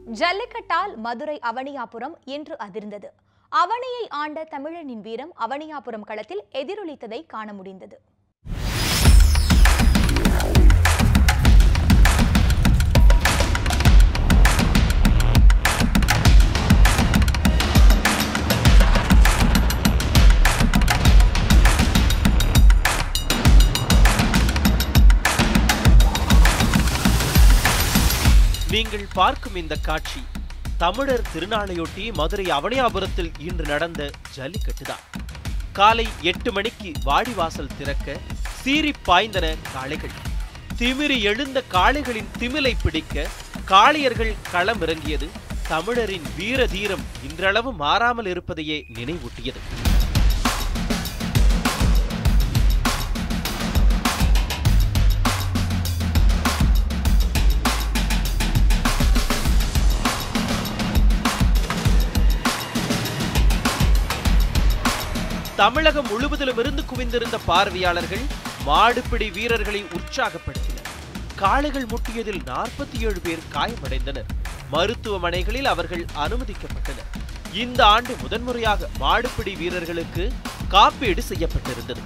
ஜல்லிக்கட்டால் மதுரை அவனியாபுரம் இன்று அதிர்ந்தது. அவனியை ஆண்ட தமிழனின் வீரம் அவனியாபுரம் களத்தில் எதிரொலித்ததை காண முடிந்தது. நீங்கள் பார்க்கும் இந்த காட்சி தமிழர் திருநாளையொட்டி மதுரை அவனியாபுரத்தில் இன்று நடந்த ஜல்லிக்கட்டுதான் காலை எட்டு மணிக்கு வாடிவாசல் திறக்க சீறி பாய்ந்தன காளைகள். திமிரி எழுந்த காளைகளின் திமிலை பிடிக்க காளையர்கள் களமிறங்கியது தமிழரின் வீர தீரம் இன்றளவு மாறாமல் இருப்பதையே நினைவூட்டியது. தமிழகம் முழுவதிலும் இருந்து குவிந்திருந்த பார்வையாளர்கள் மாடுபிடி வீரர்களை உற்சாகப்படுத்தினர். காளைகள் முட்டியதில் நாற்பத்தி ஏழு பேர் காயமடைந்தனர். மருத்துவமனைகளில் அவர்கள் அனுமதிக்கப்பட்டனர். இந்த ஆண்டு முதன்முறையாக மாடுபிடி வீரர்களுக்கு காப்பீடு செய்யப்பட்டிருந்தது.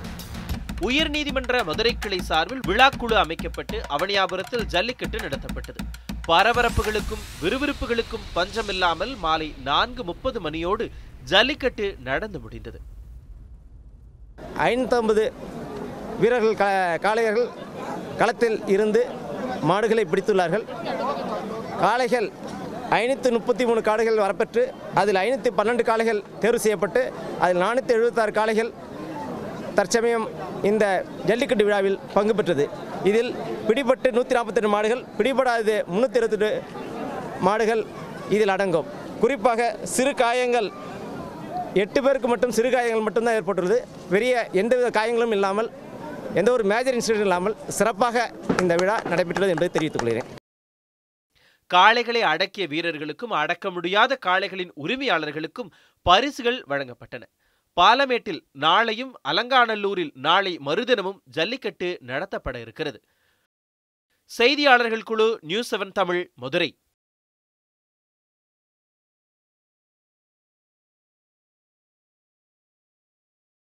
உயர்நீதிமன்ற மதுரை கிளை சார்பில் விழாக்குழு அமைக்கப்பட்டு அவனியாபுரத்தில் ஜல்லிக்கட்டு நடத்தப்பட்டது. பரபரப்புகளுக்கும் விறுவிறுப்புகளுக்கும் பஞ்சமில்லாமல் மாலை நான்கு முப்பது மணியோடு ஜல்லிக்கட்டு நடந்து முடிந்தது. ஐநூற்றம்பது வீரர்கள் க காளையர்கள் களத்தில் இருந்து மாடுகளை பிடித்துள்ளார்கள். காளைகள் ஐநூற்றி முப்பத்தி மூணு காளைகள் வரப்பெற்று அதில் ஐநூற்றி பன்னெண்டு காளைகள் தேர்வு செய்யப்பட்டு அதில் நானூற்றி எழுபத்தாறு காளைகள் தற்சமயம் இந்த ஜல்லிக்கட்டு விழாவில் பங்கு பெற்றது. இதில் பிடிபட்டு நூற்றி நாற்பத்தெட்டு மாடுகள் பிடிபடாதது முந்நூற்றி இருபத்தெட்டு மாடுகள் இதில் அடங்கும். குறிப்பாக சிறு காயங்கள் எட்டு பேருக்கு மட்டும் சிறு காயங்கள் மட்டும்தான் ஏற்பட்டுள்ளது. பெரிய எந்தவித காயங்களும் இல்லாமல் எந்த ஒரு மேஜர் இன்சிடென்ட் இல்லாமல் சிறப்பாக இந்த விழா நடைபெற்றுள்ளது என்பதை தெரிவித்துக் கொள்கிறேன். காளைகளை அடக்கிய வீரர்களுக்கும் அடக்க முடியாத காளைகளின் உரிமையாளர்களுக்கும் பரிசுகள் வழங்கப்பட்டன. பாலமேட்டில் நாளையும் அலங்காநல்லூரில் நாளை மறுதினமும் ஜல்லிக்கட்டு நடத்தப்பட இருக்கிறது. செய்தியாளர்கள் குழு நியூஸ் செவன் தமிழ் மதுரை.